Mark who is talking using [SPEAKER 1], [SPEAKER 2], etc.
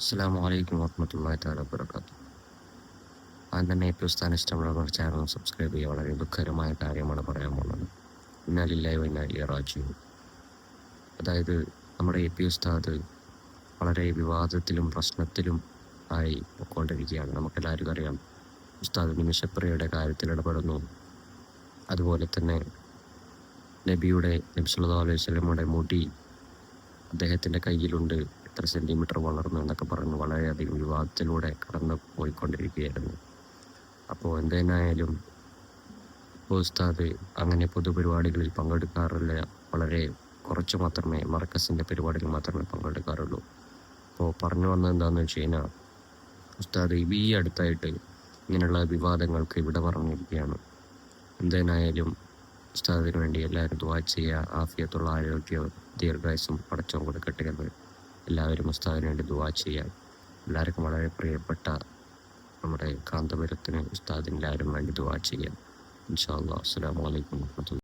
[SPEAKER 1] അസ്സാം വലൈക്കും വർഹമത്തല്ലാ താല വബർക്കാത്തു ആദ്യം തന്നെ ഏറ്റവും സ്ഥാനം ഇഷ്ടമുള്ള ചാനൽ സബ്സ്ക്രൈബ് ചെയ്യുക. വളരെ ദുഃഖകരമായ കാര്യമാണ് പറയാൻ പോകുന്നത്. ഇന്നാലില്ലായി വൈനാലി റാജു അതായത് നമ്മുടെ എ പി ഉസ്താദ് വളരെ വിവാദത്തിലും പ്രശ്നത്തിലും ആയി പൊയ്ക്കൊണ്ടിരിക്കുകയാണ് നമുക്കെല്ലാവർക്കും അറിയാം ഉസ്താദ് നിമിഷപ്രിയയുടെ കാര്യത്തിൽ ഇടപെടുന്നു. അതുപോലെ തന്നെ നബിയുടെ നബ്സുല്ലാ അലൈഹി സ്വലമുടെ മുടി അദ്ദേഹത്തിന്റെ കയ്യിലുണ്ട്. എത്ര സെന്റിമീറ്റർ വളർന്നു എന്നൊക്കെ പറഞ്ഞ് വളരെയധികം വിവാദത്തിലൂടെ കടന്നു പോയിക്കൊണ്ടിരിക്കുകയായിരുന്നു. അപ്പോൾ എന്തേനായാലും ഉസ്താദ് അങ്ങനെ പൊതുപരിപാടികളിൽ പങ്കെടുക്കാറില്ല. വളരെ കുറച്ച് മാത്രമേ മർക്കസിന്റെ പരിപാടികൾ മാത്രമേ പങ്കെടുക്കാറുള്ളൂ. അപ്പോൾ പറഞ്ഞു വന്നത് എന്താണെന്ന് വെച്ച് കഴിഞ്ഞാൽ ഉസ്താദ് ഈ അടുത്തായിട്ട് ഇങ്ങനെയുള്ള വിവാദങ്ങൾക്ക് ഇവിടെ പറഞ്ഞിരിക്കുകയാണ്. എന്തേനായാലും ഉസ്താദിന് വേണ്ടി എല്ലാവരും ദുവാ ചെയ്യുക ആഫിയത്തുള്ള ആരോഗ്യവും ദീർഘായുസും പടച്ചവും കൊടുക്കട്ടെ എന്ന് എല്ലാവരും ഉസ്താദിന് വേണ്ടി ദുവാ ചെയ്യാൻ എല്ലാവർക്കും വളരെ പ്രിയപ്പെട്ട നമ്മുടെ കാന്തപുരത്തിന് ഉസ്താദിന് എല്ലാവരും വേണ്ടി ദുവാ ചെയ്യുക ഇൻഷാ അല്ലാ അസ്സലാമു അലൈക്കും വറഹ്മത്തുള്ളാഹി